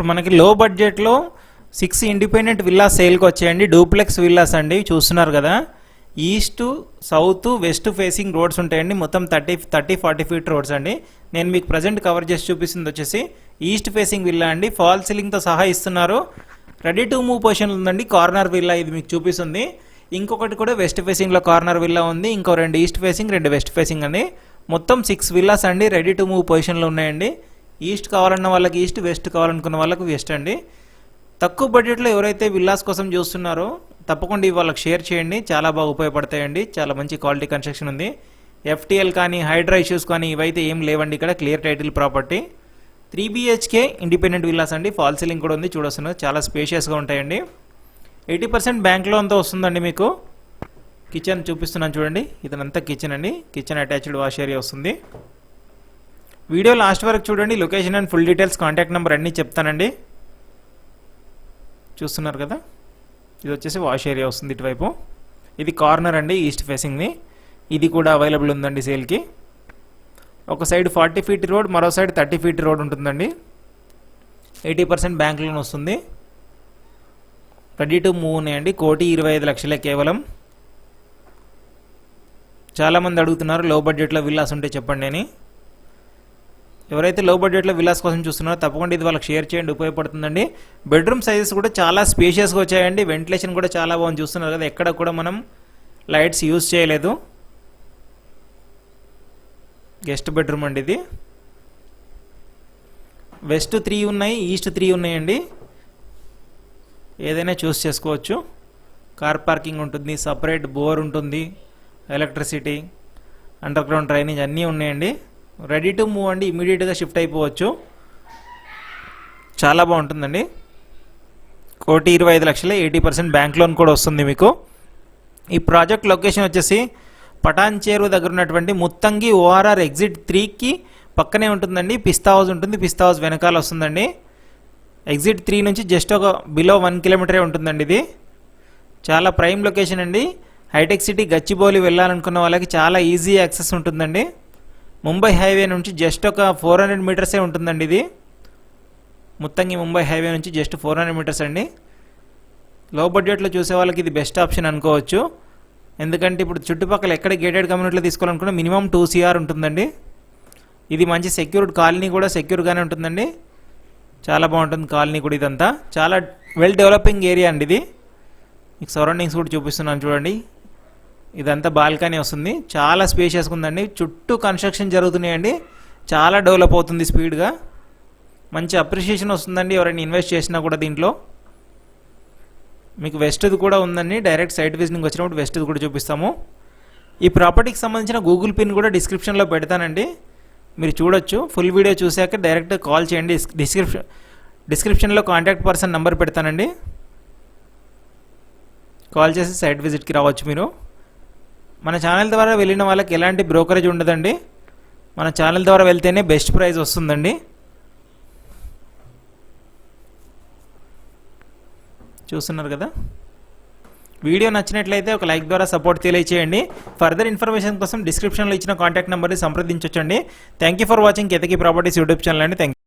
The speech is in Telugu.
ఇప్పుడు మనకి లో బడ్జెట్లో సిక్స్ ఇండిపెండెంట్ విల్లాస్ సేల్కి వచ్చాయండి. డూప్లెక్స్ విల్లాస్ అండి చూస్తున్నారు కదా. East south west facing roads ఉంటాయండి. మొత్తం thirty thirty forty feet roads అండి. నేను మీకు ప్రజెంట్ కవర్ చేసి చూపిస్తుంది వచ్చేసి. ఈస్ట్ ఫేసింగ్ విల్లా అండి. ఫాల్ సీలింగ్తో సహా ఇస్తున్నారు. రెడీ టు మూవ్ పొజిషన్ ఉందండి. కార్నర్ విల్లా ఇది మీకు చూపిస్తుంది. ఇంకొకటి కూడా వెస్ట్ ఫేసింగ్లో కార్నర్ విల్లా ఉంది. ఇంకో రెండు ఈస్ట్ ఫేసింగ్ రెండు వెస్ట్ ఫేసింగ్ అండి. మొత్తం సిక్స్ విల్లాస్ అండి. రెడీ టు మూవ్ పొజిషన్లో ఉన్నాయండి. ఈస్ట్ కావాలన్న వాళ్ళకి ఈస్ట్ వెస్ట్ కావాలనుకున్న వాళ్ళకి వెస్ట్ అండి. తక్కువ బడ్జెట్లో ఎవరైతే విల్లాస్ కోసం చూస్తున్నారో తప్పకుండా ఇవి వాళ్ళకి షేర్ చేయండి. చాలా బాగా ఉపయోగపడతాయండి. చాలా మంచి క్వాలిటీ కన్స్ట్రక్షన్ ఉంది. ఎఫ్టీఎల్ కానీ హైడ్రా ఇష్యూస్ కానీ ఇవైతే ఏం లేవండి ఇక్కడ. Clear title property. Three BHK independent villas అండి. ఫాల్ సీలింగ్ కూడా ఉంది చూడొస్తున్నారు. చాలా స్పేషియస్గా ఉంటాయండి. ఎయిటీ పర్సెంట్ బ్యాంక్ లోన్తో వస్తుందండి మీకు. కిచెన్ చూపిస్తున్నాను చూడండి. ఇదంతా కిచెన్ అండి. కిచెన్ అటాచ్డ్ వాష్ ఏరియా వస్తుంది. వీడియో లాస్ట్ వరకు చూడండి. Location and full details contact number అన్నీ చెప్తానండి. చూస్తున్నారు కదా? ఇది వచ్చేసి వాష్ ఏరియా వస్తుంది ఇటువైపు. ఇది కార్నర్ అండి ఈస్ట్ ఫేసింగ్ది ఇది కూడా అవైలబుల్ ఉందండి సేల్కి. ఒక సైడ్ ఫార్టీ ఫీట్ రోడ్ మరో సైడ్ థర్టీ ఫీట్ రోడ్ ఉంటుందండి. ఎయిటీ పర్సెంట్ బ్యాంక్ లోన్ వస్తుంది. రెడీ టు మూవ్ ఉన్నాయండి. కోటి ఇరవై ఐదు లక్షలే కేవలం. చాలామంది అడుగుతున్నారు లో బడ్జెట్లో విల్లాస్ ఉంటే చెప్పండి అని. ఎవరైతే లో బడ్జెట్లో విలాస్ కోసం చూస్తున్నారో తప్పకుండా ఇది వాళ్ళకి షేర్ చేయండి ఉపయోగపడుతుందండి. బెడ్రూమ్ సైజెస్ కూడా చాలా స్పేషియస్గా వచ్చాయండి. వెంటిలేషన్ కూడా చాలా బాగుంది. చూస్తున్నారు కదా ఎక్కడ కూడా మనం లైట్స్ యూజ్ చేయలేదు. గెస్ట్ బెడ్రూమ్ అండి ఇది. వెస్ట్ త్రీ ఉన్నాయి ఈస్ట్ త్రీ ఉన్నాయండి. ఏదైనా చూస్ చేసుకోవచ్చు. కార్ పార్కింగ్ ఉంటుంది సపరేట్ బోర్ ఉంటుంది ఎలక్ట్రిసిటీ అండర్ గ్రౌండ్ డ్రైనేజ్ అన్నీ ఉన్నాయండి. రెడీ టు మూవ్ అండి ఇమీడియట్గా షిఫ్ట్ అయిపోవచ్చు. చాలా బాగుంటుందండి. కోటి ఇరవై ఐదు లక్షలే ఎయిటీ పర్సెంట్ బ్యాంక్ లోన్ కూడా వస్తుంది మీకు. ఈ ప్రాజెక్ట్ లొకేషన్ వచ్చేసి పటాన్ చేరు దగ్గర ఉన్నటువంటి ముత్తంగి ఓఆర్ఆర్ ఎగ్జిట్ త్రీకి పక్కనే ఉంటుందండి. పిస్తా హౌస్ ఉంటుంది పిస్తా హౌస్ వెనకాల వస్తుందండి. ఎగ్జిట్ త్రీ నుంచి జస్ట్ ఒక బిలో వన్ కిలోమీటరే ఉంటుందండి ఇది. చాలా ప్రైమ్ లొకేషన్ అండి. హైటెక్ సిటీ గచ్చిబౌలి వెళ్ళాలనుకున్న వాళ్ళకి చాలా ఈజీ యాక్సెస్ ఉంటుందండి. ముంబై హైవే నుంచి జస్ట్ ఒక ఫోర్ హండ్రెడ్ మీటర్సే ఉంటుందండి ఇది. ముత్తంగి ముంబై హైవే నుంచి జస్ట్ ఫోర్ హండ్రెడ్ మీటర్స్ అండి. లో బడ్జెట్లో చూసే వాళ్ళకి ఇది బెస్ట్ ఆప్షన్ అనుకోవచ్చు. ఎందుకంటే ఇప్పుడు చుట్టుపక్కల ఎక్కడ గేటెడ్ కమ్యూనిటీలో తీసుకోవాలనుకున్నా మినిమం టూ సిఆర్ ఉంటుందండి. ఇది మంచి సెక్యూర్డ్ కాలనీ కూడా సెక్యూర్గానే ఉంటుందండి. చాలా బాగుంటుంది కాలనీ కూడా ఇదంతా. చాలా వెల్ డెవలపింగ్ ఏరియా అండి ఇది. మీకు సరౌండింగ్స్ కూడా చూపిస్తున్నాను చూడండి. ఇదంతా బాల్కనీ వస్తుంది. చాలా స్పేషియస్గా ఉందండి చుట్టూ కన్స్ట్రక్షన్ జరుగుతున్నాయండి. చాలా డెవలప్ అవుతుంది స్పీడ్గా. మంచి అప్రిషియేషన్ వస్తుందండి ఎవరైనా ఇన్వెస్ట్ చేసినా కూడా దీంట్లో. మీకు వెస్ట్ది కూడా ఉందండి. డైరెక్ట్ సైట్ విజిటింగ్ వచ్చినప్పుడు వెస్ట్ది కూడా చూపిస్తాము. ఈ ప్రాపర్టీకి సంబంధించిన గూగుల్ పిన్ కూడా డిస్క్రిప్షన్లో పెడతానండి. మీరు చూడొచ్చు. ఫుల్ వీడియో చూశాక డైరెక్ట్ కాల్ చేయండి. డిస్క్రిప్షన్ డిస్క్రిప్షన్లో కాంటాక్ట్ పర్సన్ నెంబర్ పెడతానండి. కాల్ చేసి సైట్ విజిట్కి రావచ్చు మీరు. మన ఛానల్ ద్వారా వెళ్ళిన వాళ్ళకి ఎలాంటి బ్రోకరేజ్ ఉండదండి. మన ఛానల్ ద్వారా వెళ్తేనే బెస్ట్ ప్రైజ్ వస్తుందండి. చూస్తున్నారు కదా? వీడియో నచ్చినట్లయితే ఒక లైక్ ద్వారా సపోర్ట్ తెలియచేయండి. ఫర్దర్ ఇన్ఫర్మేషన్ కోసం డిస్క్రిప్షన్లో ఇచ్చిన కాంటాక్ట్ నెంబర్ని సంప్రదించవచ్చండి thank you for watching Ketaki properties YouTube channel అండి. థ్యాంక్